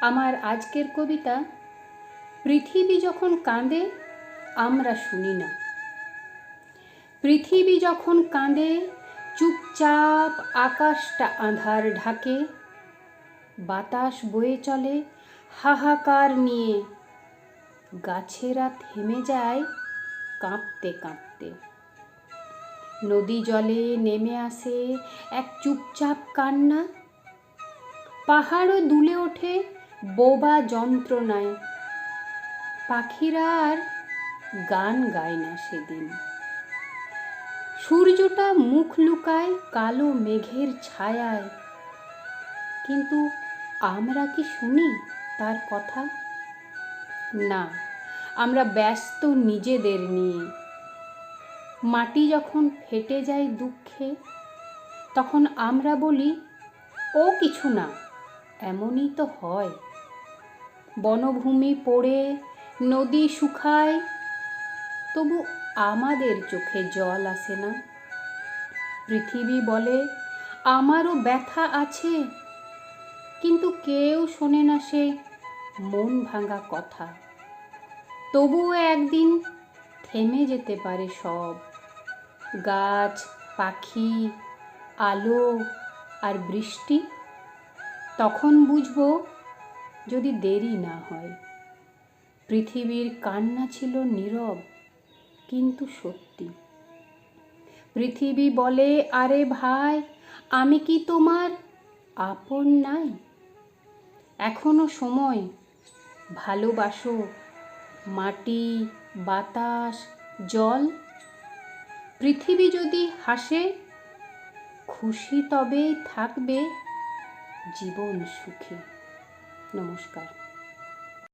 আমার আজকের কবিতা, পৃথিবী যখন কাঁদে, আমরা শুনি না। পৃথিবী যখন কাঁদে, চুপচাপ আকাশটা আঁধার ঢাকে, বাতাস বয়ে চলে হাহাকার নিয়ে, গাছেরা থেমে যায় কাঁপতে কাঁপতে। নদী জলে নেমে আসে এক চুপচাপ কান্না, পাহাড়ও দুলে ওঠে বোবা যন্ত্রণায়। পাখিরা আর গান গায় না সেদিন। সূর্যটা মুখ লুকায় কালো মেঘের ছায়ায়। কিন্তু আমরা কি শুনি তার কথা? না, আমরা ব্যস্ত নিজেদের নিয়ে। মাটি যখন ফেটে যায় দুঃখে, তখন আমরা বলি, ও কিছু না, এমনই তো হয়। বনভূমি পড়ে নদী শুকায়, তবু আমাদের চোখে জল আসে না। পৃথিবী বলে, আমারও ব্যথা আছে, কিন্তু কেউ শোনে না সে মন ভাঙা কথা। তবুও একদিন থেমে যেতে পারে সব। গাছ, পাখি, আলো আর বৃষ্টি, তখন বুঝব যদি দেরি না হয়। পৃথিবীর কান্না ছিল নীরব, কিন্তু সত্যি। পৃথিবী বলে, আরে ভাই, আমি কি তোমার আপন নাই? এখনও সময়, ভালোবাসো, মাটি, বাতাস, জল। পৃথিবী যদি হাসে, খুশি তবেই থাকবে জীবন সুখে। নমস্কার